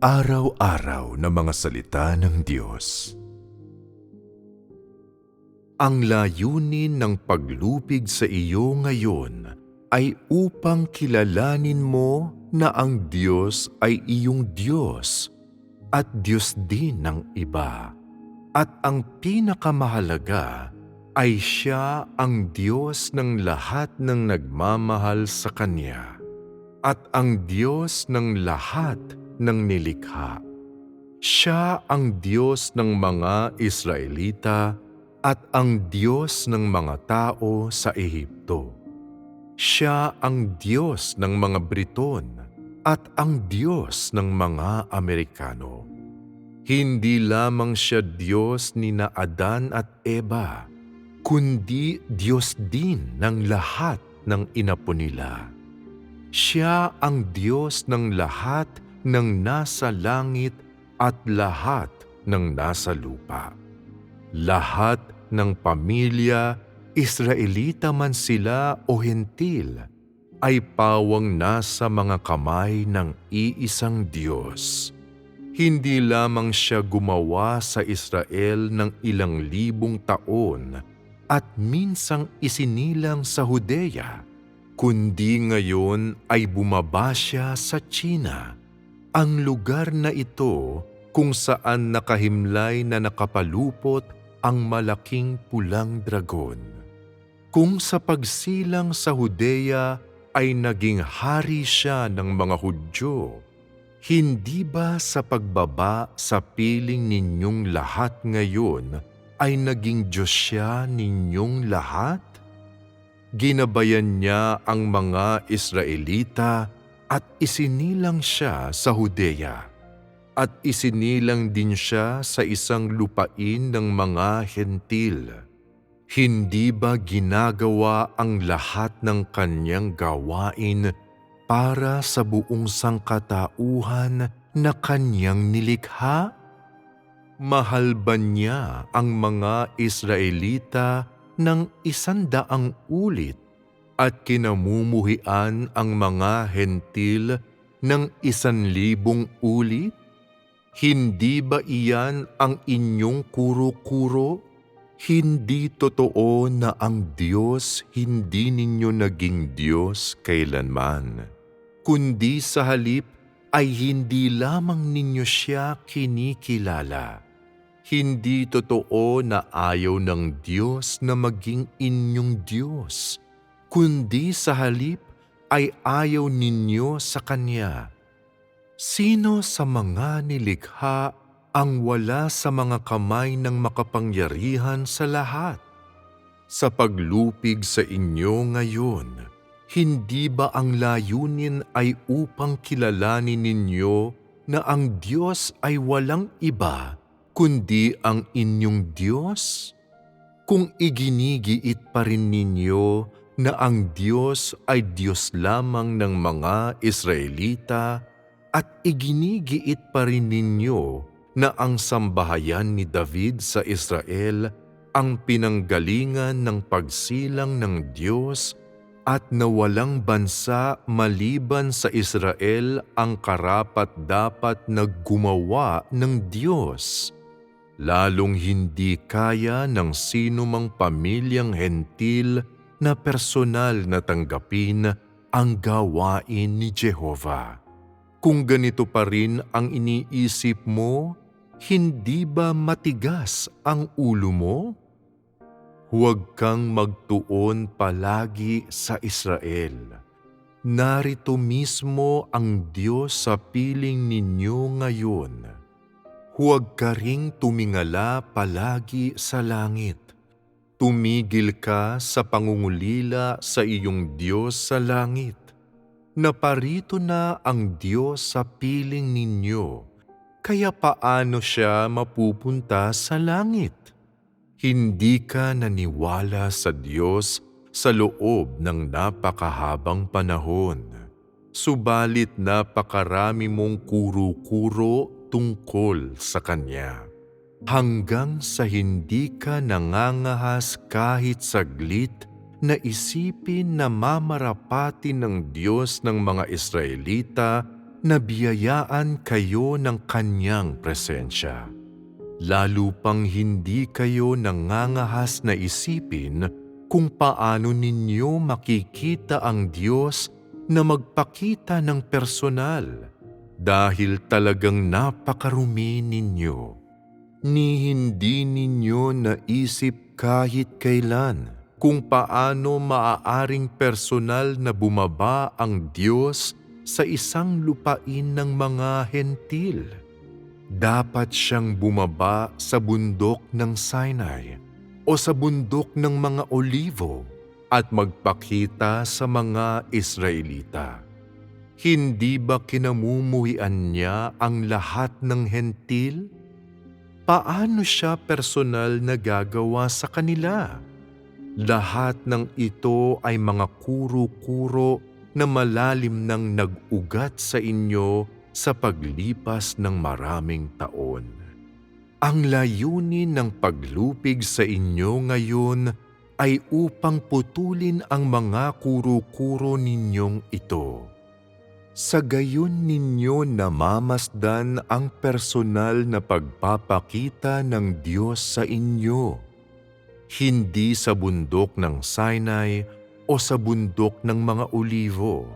Araw-araw na mga salita ng Diyos. Ang layunin ng paglupig sa iyo ngayon ay upang kilalanin mo na ang Diyos ay iyong Diyos at Diyos din ng iba. At ang pinakamahalaga ay siya ang Diyos ng lahat ng nagmamahal sa Kanya at ang Diyos ng lahat ng nilikha. Siya ang Diyos ng mga Israelita at ang Diyos ng mga tao sa Ehipto. Siya ang Diyos ng mga Briton at ang Diyos ng mga Amerikano. Hindi lamang siya Diyos ni na Adan at Eva, kundi Diyos din ng lahat ng inapo nila. Siya ang Diyos ng lahat ng nasa langit at lahat ng nasa lupa. Lahat ng pamilya, Israelita man sila o hentil, ay pawang nasa mga kamay ng iisang Diyos. Hindi lamang siya gumawa sa Israel ng ilang libong taon at minsang isinilang sa Hudeya, kundi ngayon ay bumaba siya sa China, ang lugar na ito kung saan nakahimlay na nakapalupot ang malaking pulang dragon. Kung sa pagsilang sa Hudeya ay naging hari siya ng mga Hudyo, hindi ba sa pagbaba sa piling ninyong lahat ngayon ay naging Diyos siya ninyong lahat? Ginabayan niya ang mga Israelita at isinilang siya sa Hudeya. At isinilang din siya sa isang lupain ng mga hentil. Hindi ba ginagawa ang lahat ng kanyang gawain para sa buong sangkatauhan na kanyang nilikha? Mahal ba niya ang mga Israelita ng isandaang ulit at kinamumuhian ang mga hentil ng isanlibong ulit? Hindi ba iyan ang inyong kuro-kuro? Hindi totoo na ang Diyos hindi ninyo naging Diyos kailanman, kundi sa halip ay hindi lamang ninyo siya kinikilala. Hindi totoo na ayaw ng Diyos na maging inyong Diyos, kundi sa halip ay ayaw ninyo sa Kanya. Sino sa mga nilikha ang wala sa mga kamay ng makapangyarihan sa lahat? Sa paglupig sa inyo ngayon, hindi ba ang layunin ay upang kilalanin ninyo na ang Diyos ay walang iba kundi ang inyong Diyos? Kung iginigiit pa rin ninyo na ang Diyos ay Diyos lamang ng mga Israelita at iginigiit pa rin ninyo na ang sambahayan ni David sa Israel ang pinanggalingan ng pagsilang ng Diyos at na walang bansa maliban sa Israel ang karapat dapat na gumawa ng Diyos. Lalong hindi kaya ng sino mang pamilyang hentil na personal na tanggapin ang gawain ni Jehova. Kung ganito pa rin ang iniisip mo, hindi ba matigas ang ulo mo? Huwag kang magtuon palagi sa Israel. Narito mismo ang Diyos sa piling ninyo ngayon huwag ka ring tumingala palagi sa langit. Tumigil ka sa pangungulila sa iyong Diyos sa langit. Naparito na ang Diyos sa piling ninyo, kaya paano siya mapupunta sa langit? Hindi ka naniwala sa Diyos sa loob ng napakahabang panahon. Subalit napakarami mong kuro-kuro tungkol sa Kanya. Hanggang sa hindi ka nangangahas kahit saglit na isipin na mamarapati ng Diyos ng mga Israelita na biyayaan kayo ng kanyang presensya. Lalo pang hindi kayo nangangahas na isipin kung paano ninyo makikita ang Diyos na magpakita ng personal dahil talagang napakarumi ninyo. Ni hindi ninyo naisip kahit kailan kung paano maaaring personal na bumaba ang Diyos sa isang lupain ng mga hentil. Dapat siyang bumaba sa bundok ng Sinai o sa bundok ng mga olivo at magpakita sa mga Israelita. Hindi ba kinamumuhian niya ang lahat ng hentil? Paano siya personal na gagawa sa kanila? Lahat ng ito ay mga kuro-kuro na malalim nang nag-ugat sa inyo sa paglipas ng maraming taon. Ang layunin ng paglupig sa inyo ngayon ay upang putulin ang mga kuro-kuro ninyong ito. Sa gayon ninyo namamasdan ang personal na pagpapakita ng Diyos sa inyo. Hindi sa bundok ng Sinai o sa bundok ng mga olivo,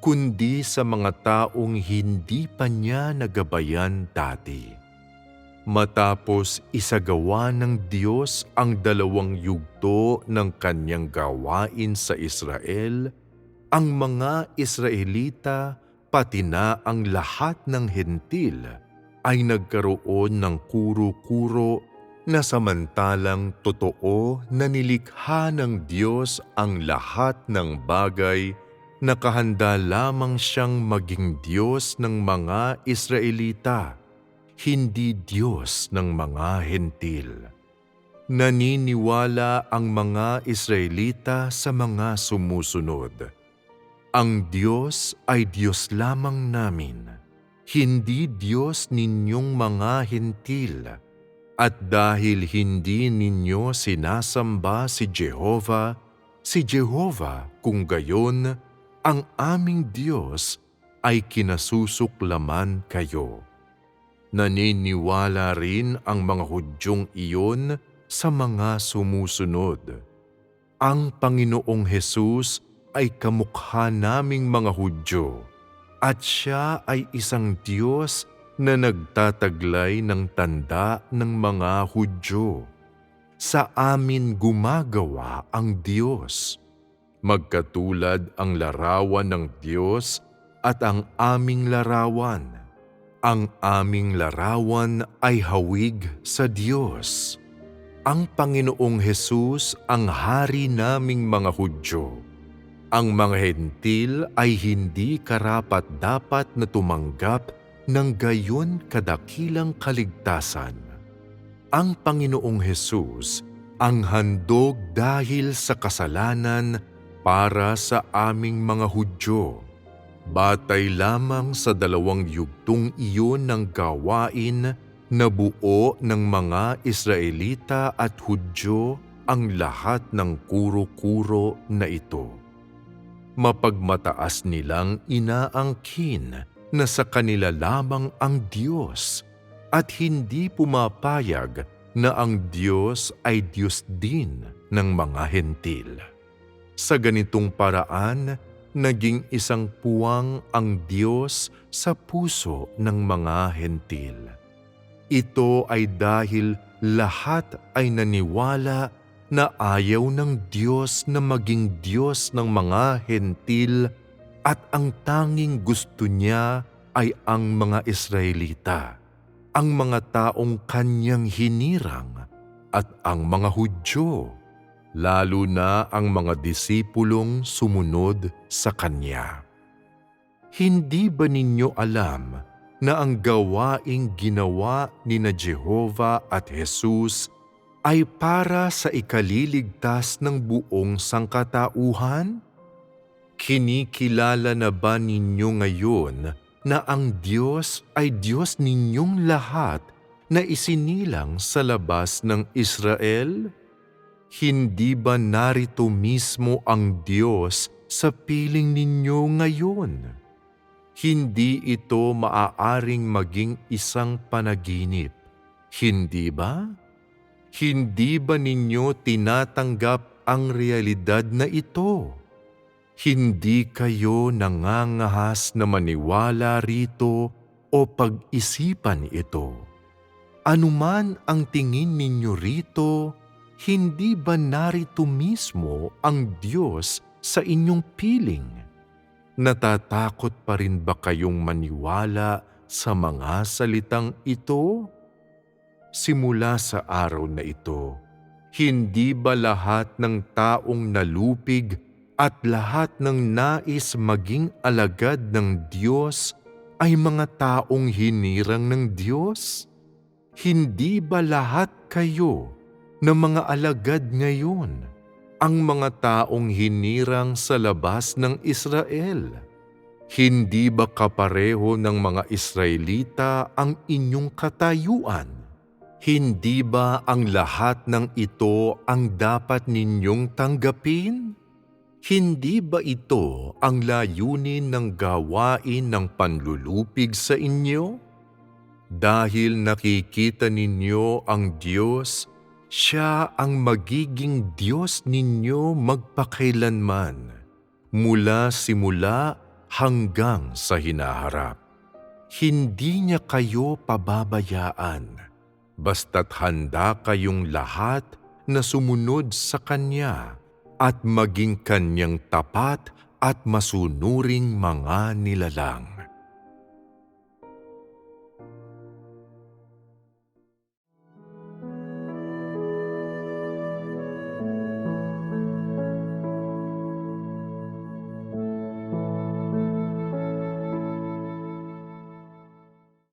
kundi sa mga taong hindi pa niya nagabayan dati. Matapos isagawa ng Diyos ang dalawang yugto ng kanyang gawain sa Israel, ang mga Israelita pati na ang lahat ng hentil ay nagkaroon ng kuro-kuro na samantalang totoo na nilikha ng Diyos ang lahat ng bagay nakahanda lamang siyang maging Diyos ng mga Israelita, hindi Diyos ng mga hentil. Naniniwala ang mga Israelita sa mga sumusunod. Ang Diyos ay Diyos lamang namin, hindi Diyos ninyong mga hentil. At dahil hindi ninyo sinasamba si Jehovah, si Jehovah kung gayon ang aming Diyos ay kinasusuklaman kayo. Naniniwala rin ang mga Hudyong iyon sa mga sumusunod. Ang Panginoong Hesus ay kamukha naming mga Hudyo at siya ay isang Diyos na nagtataglay ng tanda ng mga Hudyo. Sa amin gumagawa ang Diyos magkatulad ang larawan ng Diyos at ang aming larawan. Ang aming larawan ay hawig sa Diyos. Ang Panginoong Hesus ang hari naming mga Hudyo. Ang mga hentil ay hindi karapat dapat na tumanggap ng gayon kadakilang kaligtasan. Ang Panginoong Hesus ang handog dahil sa kasalanan para sa aming mga Hudyo. Batay lamang sa dalawang yugtong iyon ng gawain na buo ng mga Israelita at Hudyo ang lahat ng kuro-kuro na ito. Mapagmataas nilang inaangkin na sa kanila lamang ang Diyos at hindi pumapayag na ang Diyos ay Diyos din ng mga hentil. Sa ganitong paraan, naging isang puwang ang Diyos sa puso ng mga hentil. Ito ay dahil lahat ay naniwala na ayaw ng Diyos na maging Diyos ng mga hentil at ang tanging gusto niya ay ang mga Israelita, ang mga taong kanyang hinirang at ang mga Hudyo lalo na ang mga disipulong sumunod sa Kanya. Hindi ba ninyo alam na ang gawaing ginawa ni na Jehova at Jesus ay para sa ikaliligtas ng buong sangkatauhan? Kinikilala na ba ninyo ngayon na ang Diyos ay Diyos ninyong lahat na isinilang sa labas ng Israel? Hindi ba narito mismo ang Diyos sa piling ninyo ngayon? hindi ito maaaring maging isang panaginip. Hindi ba? Hindi ba ninyo tinatanggap ang realidad na ito? Hindi kayo nangangahas na maniwala rito o pag-isipan ito. Anuman ang tingin ninyo rito, hindi ba narito mismo ang Diyos sa inyong piling? Natatakot pa rin ba kayong maniwala sa mga salitang ito? Simula sa araw na ito, hindi ba lahat ng taong nalupig at lahat ng nais maging alagad ng Diyos ay mga taong hinirang ng Diyos? Hindi ba lahat kayo na mga alagad ngayon ang mga taong hinirang sa labas ng Israel? Hindi ba kapareho ng mga Israelita ang inyong katayuan? Hindi ba ang lahat ng ito ang dapat ninyong tanggapin? Hindi ba ito ang layunin ng gawain ng panlulupig sa inyo? Dahil nakikita ninyo ang Diyos, siya ang magiging Diyos ninyo magpakailanman, mula simula hanggang sa hinaharap. Hindi niya kayo pababayaan, basta't handa kayong lahat na sumunod sa Kanya at maging Kanyang tapat at masunuring mga nilalang.